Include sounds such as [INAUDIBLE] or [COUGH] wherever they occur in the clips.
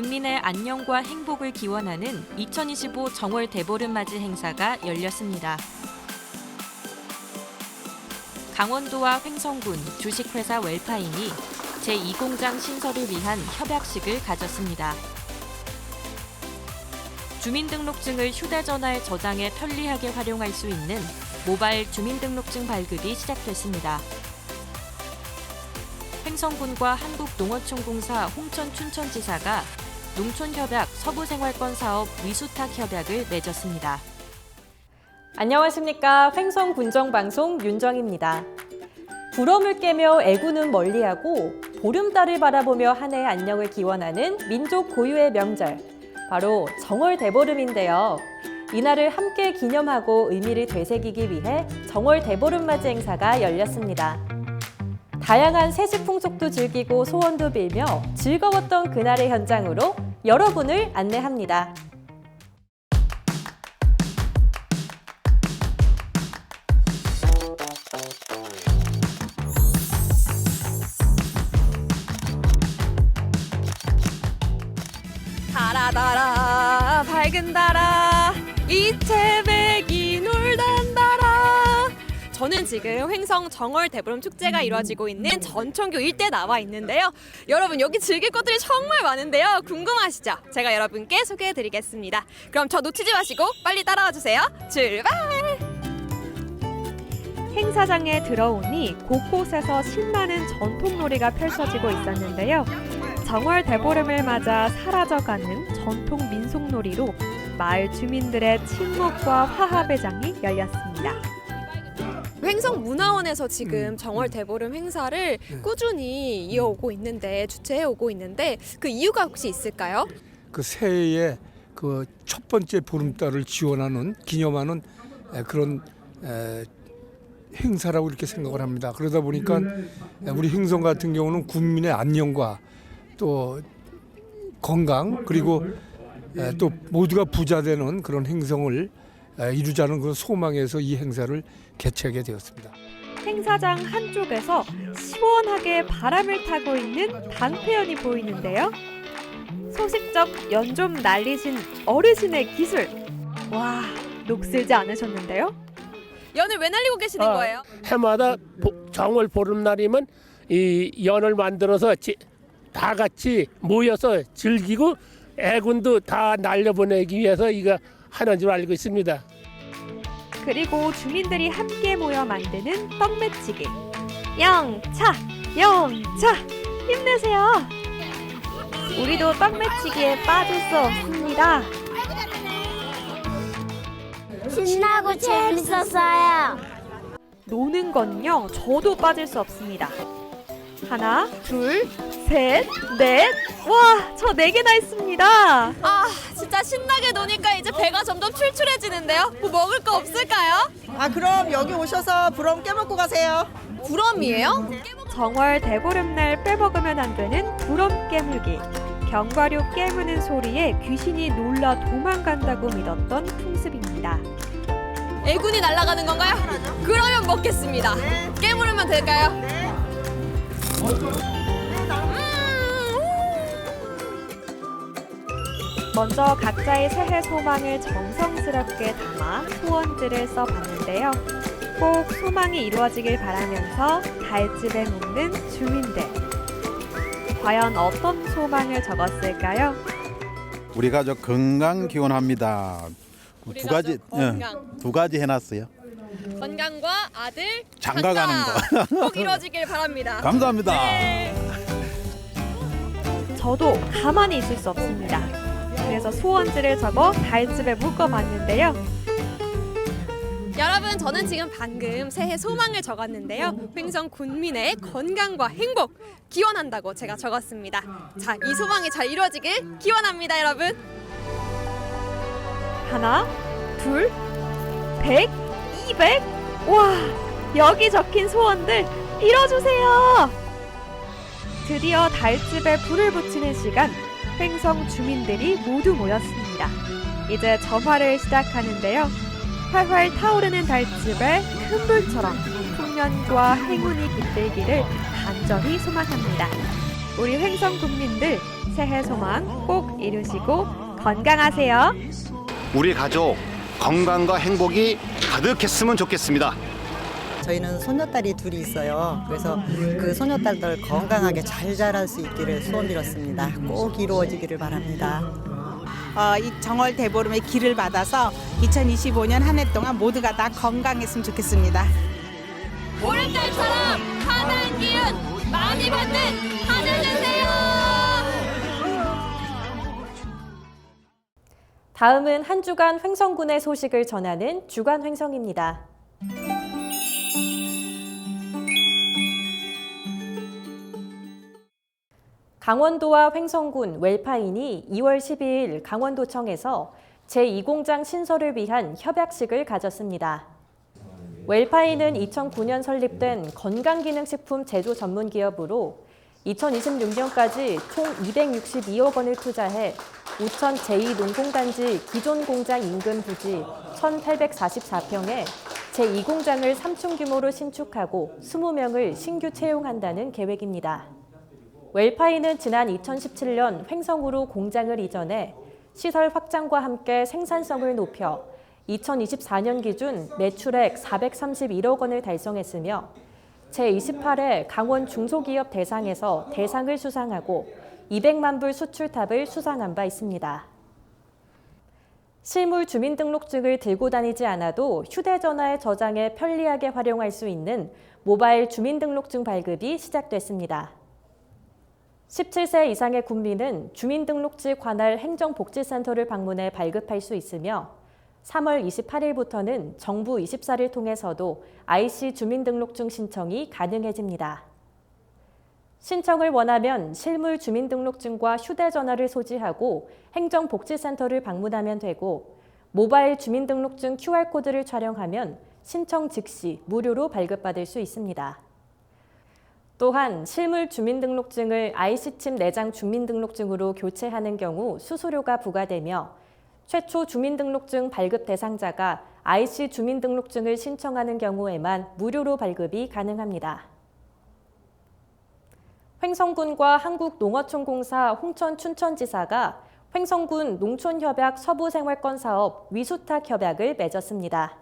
군민의 안녕과 행복을 기원하는 2025 정월 대보름 맞이 행사가 열렸습니다. 강원도와 횡성군 주식회사 웰파인이 제2공장 신설을 위한 협약식을 가졌습니다. 주민등록증을 휴대전화에 저장해 편리하게 활용할 수 있는 모바일 주민등록증 발급이 시작됐습니다. 횡성군과 한국농어촌공사 홍천 춘천지사가 농촌협약 서부생활권 사업 위수탁 협약을 맺었습니다. 안녕하십니까. 횡성 군정방송 윤정입니다. 부럼을 깨며 애구는 멀리하고 보름달을 바라보며 한 해의 안녕을 기원하는 민족 고유의 명절, 바로 정월 대보름인데요. 이날을 함께 기념하고 의미를 되새기기 위해 정월 대보름 맞이 행사가 열렸습니다. 다양한 세식 풍속도 즐기고 소원도 빌며 즐거웠던 그날의 현장으로 여러분을 안내합니다. 달아달아 밝은 달아 달아 저는 지금 횡성 정월 대보름 축제가 이루어지고 있는 전천교 일대 나와 있는데요. 여러분 여기 즐길 것들이 정말 많은데요. 궁금하시죠? 제가 여러분께 소개해 드리겠습니다. 그럼 저 놓치지 마시고 빨리 따라와 주세요. 출발! 행사장에 들어오니 곳곳에서 신나는 전통놀이가 펼쳐지고 있었는데요. 정월 대보름을 맞아 사라져가는 전통 민속놀이로 마을 주민들의 친목과 화합의 장이 열렸습니다. 횡성 문화원에서 지금 정월 대보름 행사를 꾸준히 이어오고 있는데 주최해 오고 있는데 그 이유가 혹시 있을까요? 그 새해의 그첫 번째 보름달을 지원하는 기념하는 에, 그런 에, 행사라고 이렇게 생각을 합니다. 그러다 보니까 에, 우리 행성 같은 경우는 국민의 안녕과 또 건강 그리고 에, 또 모두가 부자 되는 그런 행성을 에, 이루자는 그런 소망에서 이 행사를 개최하게 되었습니다. 행사장 한쪽에서 시원하게 바람을 타고 있는 방패연이 보이는데요. 소식적 연 좀 날리신 어르신의 기술. 와, 녹슬지 않으셨는데요? 연을 왜 날리고 계시는 아. 거예요? 해마다 보- 정월 보름날이면 이 연을 만들어서 지- 다 같이 모여서 즐기고 애군도 다 날려보내기 위해서 이거 하는 줄 알고 있습니다. 그리고 주민들이 함께 모여 만드는 떡매치기. 영차, 영차, 힘내세요. 우리도 떡매치기에 빠질 수 없습니다. 신나고 재밌었어요. 노는 건요, 저도 빠질 수 없습니다. 하나, 둘, 셋, 넷. 와, 저 네 개나 했습니다. 아, 진짜 신나게 노니까 이제 배가 점점 출출해지는데요. 뭐 먹을 거 없을까요? 아 그럼 여기 오셔서 부럼 깨먹고 가세요. 부럼이에요? 정월 대보름날 빼먹으면 안 되는 부럼 깨물기. 견과류 깨무는 소리에 귀신이 놀라 도망간다고 믿었던 풍습입니다. 애군이 날아가는 건가요? 그러면 먹겠습니다. 깨물으면 될까요? 먼저 각자의 새해 소망을 정성스럽게 담아 소원들을 써봤는데요. 꼭 소망이 이루어지길 바라면서 달집에 묵는 주민들. 과연 어떤 소망을 적었을까요? 우리 가족 건강 기원합니다. 두 가지 예, 두 가지 해놨어요. 건강과 아들 장가 가는 거. [LAUGHS] 꼭 이루어지길 바랍니다. 감사합니다. 저도 가만히 있을 수 없습니다. 그래서 소원들을 적어 달집에 묶어봤는데요. 여러분, 저는 지금 방금 새해 소망을 적었는데요. 횡성 군민의 건강과 행복 기원한다고 제가 적었습니다. 자, 이 소망이 잘 이루어지길 기원합니다, 여러분. 하나, 둘, 백, 이백. 와, 여기 적힌 소원들 이뤄주세요. 드디어 달집에 불을 붙이는 시간. 횡성 주민들이 모두 모였습니다. 이제 점화를 시작하는데요. 활활 타오르는 달집에 큰 불처럼 풍년과 행운이 깃들기를 간절히 소망합니다. 우리 횡성 국민들 새해 소망 꼭 이루시고 건강하세요. 우리 가족 건강과 행복이 가득했으면 좋겠습니다. 저희는 소녀딸이 둘이 있어요. 그래서 그 소녀딸들 건강하게 잘 자랄 수 있기를 소원 빌었습니다. 꼭 이루어지기를 바랍니다. 어, 이 정월 대보름의 길을 받아서 2025년 한 해 동안 모두가 다 건강했으면 좋겠습니다. 보름달처럼 환한 기운 많이 받는 다음은 한 주간 횡성군의 소식을 전하는 주간 횡성입니다. 강원도와 횡성군 웰파인이 2월 12일 강원도청에서 제2공장 신설을 위한 협약식을 가졌습니다. 웰파인은 2009년 설립된 건강기능식품 제조 전문 기업으로 2026년까지 총 262억 원을 투자해 우천 제2농공단지 기존 공장 인근 부지 1,844평에 제2공장을 3층 규모로 신축하고 20명을 신규 채용한다는 계획입니다. 웰파이는 지난 2017년 횡성으로 공장을 이전해 시설 확장과 함께 생산성을 높여 2024년 기준 매출액 431억 원을 달성했으며 제28회 강원 중소기업 대상에서 대상을 수상하고 200만 불 수출탑을 수상한 바 있습니다. 실물 주민등록증을 들고 다니지 않아도 휴대전화에 저장해 편리하게 활용할 수 있는 모바일 주민등록증 발급이 시작됐습니다. 17세 이상의 국민은 주민등록지 관할 행정복지센터를 방문해 발급할 수 있으며 3월 28일부터는 정부 24를 통해서도 IC 주민등록증 신청이 가능해집니다. 신청을 원하면 실물 주민등록증과 휴대전화를 소지하고 행정복지센터를 방문하면 되고 모바일 주민등록증 QR코드를 촬영하면 신청 즉시 무료로 발급받을 수 있습니다. 또한 실물 주민등록증을 IC칩 내장 주민등록증으로 교체하는 경우 수수료가 부과되며 최초 주민등록증 발급 대상자가 IC 주민등록증을 신청하는 경우에만 무료로 발급이 가능합니다. 횡성군과 한국농어촌공사 홍천 춘천지사가 횡성군 농촌협약 서부생활권 사업 위수탁 협약을 맺었습니다.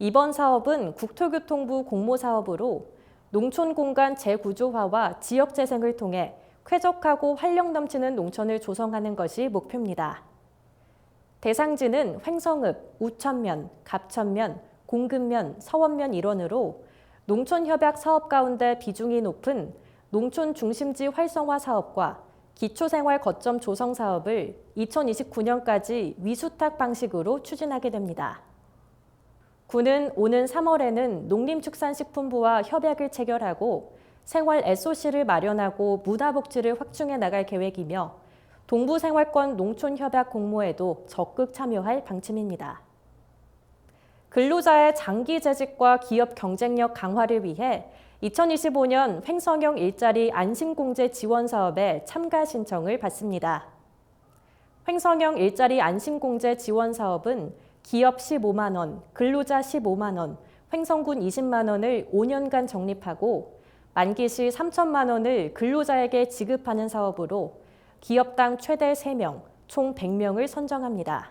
이번 사업은 국토교통부 공모 사업으로 농촌 공간 재구조화와 지역 재생을 통해 쾌적하고 활력 넘치는 농촌을 조성하는 것이 목표입니다. 대상지는 횡성읍, 우천면, 갑천면, 공급면, 서원면 일원으로 농촌협약 사업 가운데 비중이 높은 농촌 중심지 활성화 사업과 기초생활 거점 조성 사업을 2029년까지 위수탁 방식으로 추진하게 됩니다. 군은 오는 3월에는 농림축산식품부와 협약을 체결하고 생활 SOC를 마련하고 문화복지를 확충해 나갈 계획이며 동부생활권 농촌협약 공모에도 적극 참여할 방침입니다. 근로자의 장기 재직과 기업 경쟁력 강화를 위해 2025년 횡성형 일자리 안심공제 지원 사업에 참가 신청을 받습니다. 횡성형 일자리 안심공제 지원 사업은 기업 15만 원, 근로자 15만 원, 횡성군 20만 원을 5년간 적립하고 만기 시 3천만 원을 근로자에게 지급하는 사업으로 기업당 최대 3명, 총 100명을 선정합니다.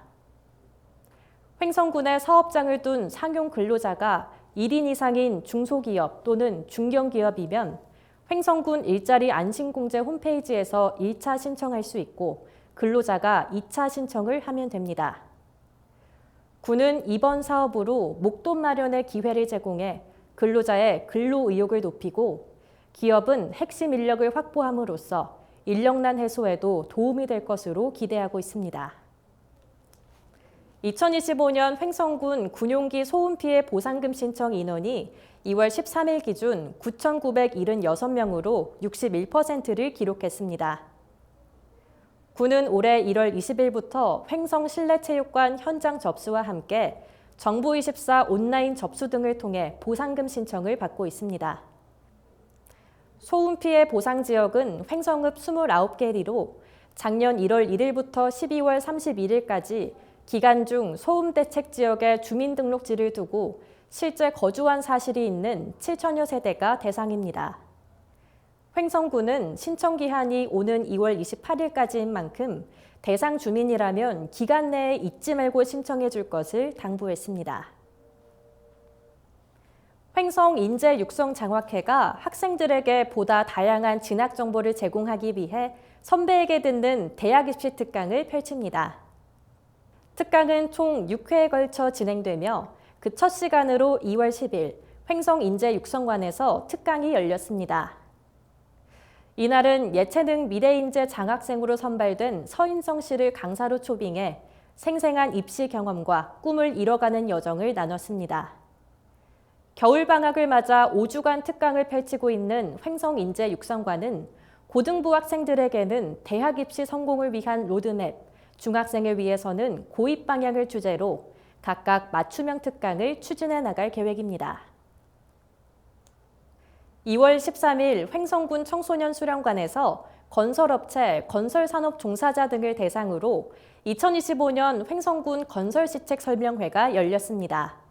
횡성군에 사업장을 둔 상용 근로자가 1인 이상인 중소기업 또는 중견기업이면 횡성군 일자리 안심공제 홈페이지에서 1차 신청할 수 있고 근로자가 2차 신청을 하면 됩니다. 군은 이번 사업으로 목돈 마련의 기회를 제공해 근로자의 근로 의욕을 높이고 기업은 핵심 인력을 확보함으로써 인력난 해소에도 도움이 될 것으로 기대하고 있습니다. 2025년 횡성군 군용기 소음 피해 보상금 신청 인원이 2월 13일 기준 9,976명으로 61%를 기록했습니다. 군은 올해 1월 20일부터 횡성 실내체육관 현장 접수와 함께 정부24 온라인 접수 등을 통해 보상금 신청을 받고 있습니다. 소음 피해 보상 지역은 횡성읍 29개리로 작년 1월 1일부터 12월 31일까지 기간 중 소음 대책 지역에 주민등록지를 두고 실제 거주한 사실이 있는 7천여 세대가 대상입니다. 횡성군은 신청 기한이 오는 2월 28일까지인 만큼 대상 주민이라면 기간 내에 잊지 말고 신청해 줄 것을 당부했습니다. 횡성 인재 육성 장학회가 학생들에게 보다 다양한 진학 정보를 제공하기 위해 선배에게 듣는 대학 입시 특강을 펼칩니다. 특강은 총 6회에 걸쳐 진행되며 그 첫 시간으로 2월 10일 횡성 인재 육성관에서 특강이 열렸습니다. 이날은 예체능 미래인재 장학생으로 선발된 서인성 씨를 강사로 초빙해 생생한 입시 경험과 꿈을 이뤄가는 여정을 나눴습니다. 겨울 방학을 맞아 5주간 특강을 펼치고 있는 횡성 인재 육성관은 고등부 학생들에게는 대학 입시 성공을 위한 로드맵, 중학생을 위해서는 고입 방향을 주제로 각각 맞춤형 특강을 추진해 나갈 계획입니다. 2월 13일 횡성군 청소년 수련관에서 건설업체, 건설산업 종사자 등을 대상으로 2025년 횡성군 건설시책 설명회가 열렸습니다.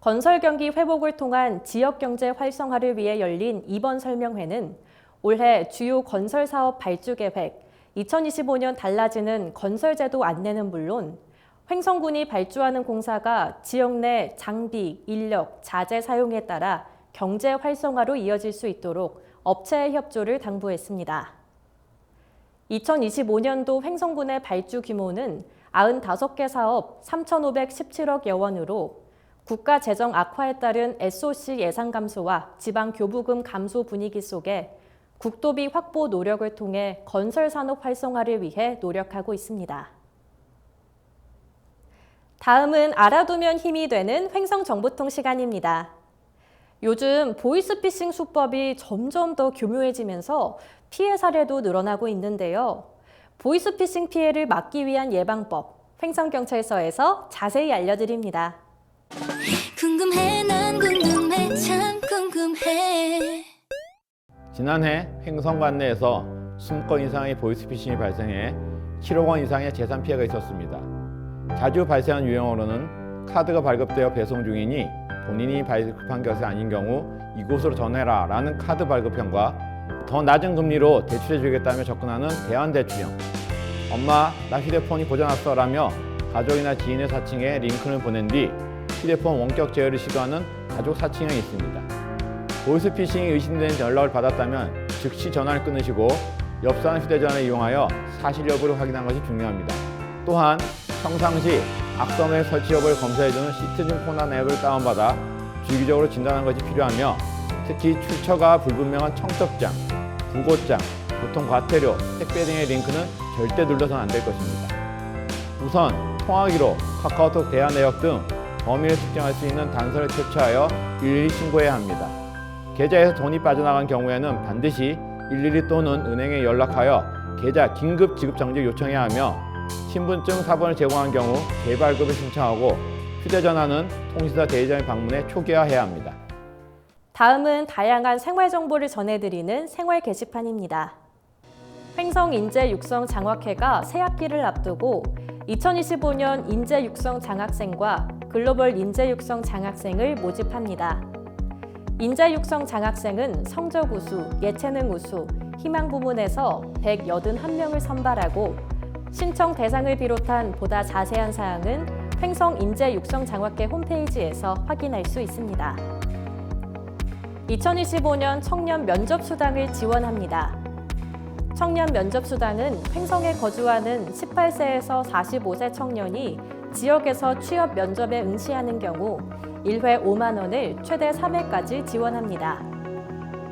건설 경기 회복을 통한 지역 경제 활성화를 위해 열린 이번 설명회는 올해 주요 건설 사업 발주 계획, 2025년 달라지는 건설 제도 안내는 물론 횡성군이 발주하는 공사가 지역 내 장비, 인력, 자재 사용에 따라 경제 활성화로 이어질 수 있도록 업체의 협조를 당부했습니다. 2025년도 횡성군의 발주 규모는 95개 사업 3,517억여 원으로 국가 재정 악화에 따른 SOC 예산 감소와 지방 교부금 감소 분위기 속에 국도비 확보 노력을 통해 건설 산업 활성화를 위해 노력하고 있습니다. 다음은 알아두면 힘이 되는 횡성 정보통 시간입니다. 요즘 보이스피싱 수법이 점점 더 교묘해지면서 피해 사례도 늘어나고 있는데요. 보이스피싱 피해를 막기 위한 예방법, 횡성경찰서에서 자세히 알려드립니다. 궁금해 난 궁금해 참 궁금해 지난해 횡성관 내에서 20건 이상의 보이스피싱이 발생해 7억 원 이상의 재산 피해가 있었습니다. 자주 발생한 유형으로는 카드가 발급되어 배송 중이니 본인이 발급한 것이 아닌 경우 이곳으로 전해라 라는 카드 발급형과 더 낮은 금리로 대출해 주겠다며 접근하는 대환대출형 엄마 나 휴대폰이 고장났어 라며 가족이나 지인의 사칭에 링크를 보낸 뒤 휴대폰 원격 제어를 시도하는 가족 사칭형이 있습니다. 보이스피싱이 의심되는 연락을 받았다면 즉시 전화를 끊으시고 옆 사람 휴대전화를 이용하여 사실 여부를 확인하는 것이 중요합니다. 또한 평상시 악성의 설치 여부를 검사해주는 시트즌 코난 앱을 다운받아 주기적으로 진단하는 것이 필요하며 특히 출처가 불분명한 청첩장, 부고장, 보통 과태료, 택배 등의 링크는 절대 눌러서는 안될 것입니다. 우선 통화기로 카카오톡 대화 내역 등 범위를 특정할 수 있는 단서를 캡처하여 112 신고해야 합니다. 계좌에서 돈이 빠져나간 경우에는 반드시 112 또는 은행에 연락하여 계좌 긴급 지급 정지를 요청해야 하며 신분증 사본을 제공한 경우 재발급을 신청하고 휴대전화는 통신사 대리점에 방문해 초기화해야 합니다. 다음은 다양한 생활 정보를 전해드리는 생활 게시판입니다. 횡성 인재 육성 장학회가 새 학기를 앞두고 2025년 인재 육성 장학생과 글로벌 인재 육성 장학생을 모집합니다. 인재 육성 장학생은 성적 우수, 예체능 우수, 희망 부문에서 181명을 선발하고 신청 대상을 비롯한 보다 자세한 사항은 횡성 인재 육성 장학회 홈페이지에서 확인할 수 있습니다. 2025년 청년 면접 수당을 지원합니다. 청년 면접 수당은 횡성에 거주하는 18세에서 45세 청년이 지역에서 취업 면접에 응시하는 경우 1회 5만 원을 최대 3회까지 지원합니다.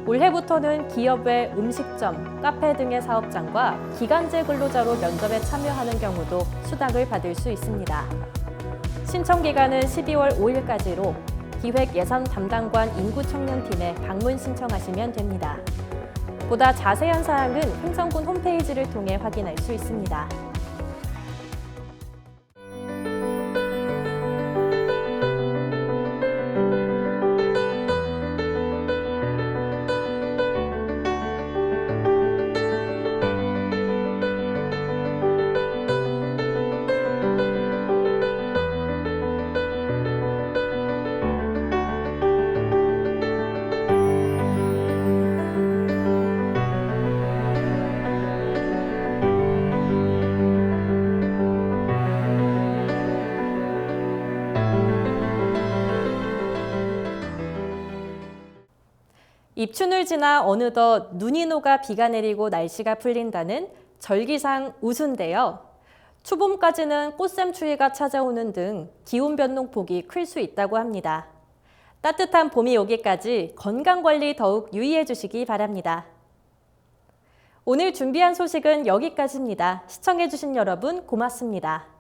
올해부터는 기업의 음식점, 카페 등의 사업장과 기간제 근로자로 면접에 참여하는 경우도 수당을 받을 수 있습니다. 신청 기간은 12월 5일까지로 기획 예산 담당관 인구 청년팀에 방문 신청하시면 됩니다. 보다 자세한 사항은 횡성군 홈페이지를 통해 확인할 수 있습니다. 입춘을 지나 어느덧 눈이 녹아 비가 내리고 날씨가 풀린다는 절기상 우수인데요. 초봄까지는 꽃샘 추위가 찾아오는 등 기온 변동폭이 클 수 있다고 합니다. 따뜻한 봄이 오기까지 건강 관리 더욱 유의해 주시기 바랍니다. 오늘 준비한 소식은 여기까지입니다. 시청해 주신 여러분 고맙습니다.